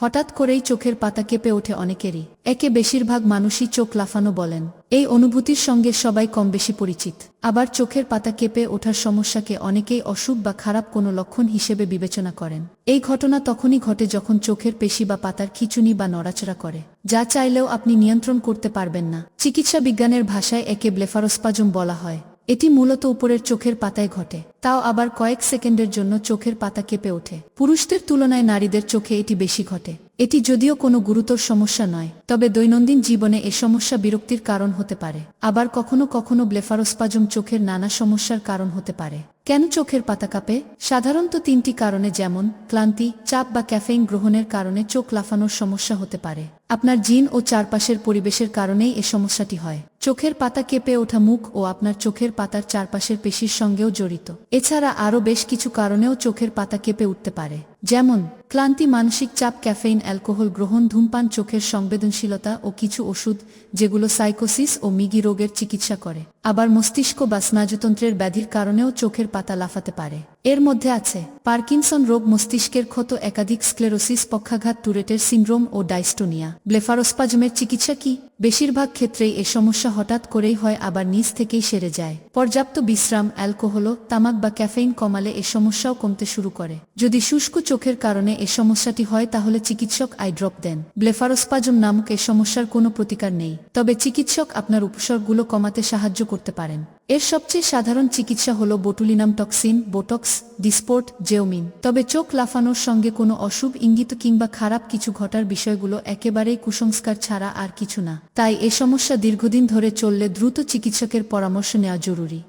হঠাৎ করেই চোখের পাতা কেঁপে ওঠে অনেকেরই। একে বেশিরভাগ মানুষই চোখ লাফানো বলেন। এই অনুভূতির সঙ্গে সবাই কম বেশি পরিচিত। আবার চোখের পাতা কেঁপে ওঠার সমস্যাকে অনেকেই অসুখ বা খারাপ কোনো লক্ষণ হিসেবে বিবেচনা করেন। এই ঘটনা তখনই ঘটে যখন চোখের পেশি বা পাতার খিচুনি বা নড়াচড়া করে। যা চাইলেও আপনি নিয়ন্ত্রণ করতে পারবেন না। চিকিৎসা বিজ্ঞানের ভাষায় একে ব্লেফারোস্পাজম বলা হয়। এটি মূলত উপরের চোখের পাতায় ঘটে, তাও আবার কয়েক সেকেন্ডের জন্য চোখের পাতা কেঁপে ওঠে। পুরুষদের তুলনায় নারীদের চোখে এটি বেশি ঘটে। এটি যদিও কোনো গুরুতর সমস্যা নয়। তবে দৈনন্দিন জীবনে এ সমস্যা বিরক্তির কারণ হতে পারে। আবার কখনো কখনো ব্লেফারোস্পাজম চোখের নানা সমস্যার কারণ হতে পারে। কেন চোখের পাতা কাঁপে? সাধারণত তিনটি কারণে যেমন, ক্লান্তি, চাপ বা ক্যাফেইন গ্রহণের কারণে চোখ লাফানোর সমস্যা হতে পারে। আপনার জিন ও চারপাশের পরিবেশের কারণেই এ সমস্যাটি হয়। চোখের পাতা কেঁপে ওঠা মুখ ও আপনার চোখের পাতার চারপাশের পেশির সঙ্গেও জড়িত। এছাড়া আরও বেশ কিছু কারণেও চোখের পাতা কেঁপে উঠতে পারে। যেমন, ক্লান্তি, মানসিক চাপ, ক্যাফেইন, অ্যালকোহল গ্রহণ, ধূমপান, চোখের সংবেদনশীলতা ও কিছু ওষুধ যেগুলো সাইকোসিস ও মিগি রোগের চিকিৎসা করে। আবার মস্তিষ্ক বা স্নায়ুতন্ত্রের ব্যাধির কারণেও চোখের পাতা লাফাতে পারে। এর মধ্যে আছে, পার্কিনসন রোগ মস্তিষ্কের ক্ষত, একাধিক স্ক্লেরোসিস, পক্ষাঘাত, টুরেটের সিন্ড্রোম ও ডাইস্টোনিয়া। ব্লেফারোস্পাজমের চিকিৎসা কি? বেশিরভাগ ক্ষেত্রেই এ সমস্যা হঠাৎ করেই হয়, আবার নিজ থেকেই সেরে যায়। পর্যাপ্ত বিশ্রাম, অ্যালকোহল, তামাক বা ক্যাফেইন কমালে এ সমস্যাও কমতে শুরু করে। যদি শুষ্ক চোখের কারণে এ সমস্যাটি হয়, তাহলে চিকিৎসক আই ড্রপ দেন। ব্লেফারোস্পাজম নামক এ সমস্যার কোনো প্রতিকার নেই। তবে চিকিৎসক আপনার উপসর্গগুলো কমাতে সাহায্য করতে পারেন। এর সবচেয়ে সাধারণ চিকিৎসা হল botulinum toxin Botox Dysport Xeomin তবে চোখ লাফানোর সঙ্গে কোনো অশুভ ইঙ্গিত কিংবা খারাপ কিছু ঘটার বিষয়গুলো একেবারেই কুসংস্কার ছাড়া আর কিছু না। তাই এ সমস্যা দীর্ঘদিন ধরে চললে দ্রুত চিকিৎসকের পরামর্শ নেওয়া জরুরি।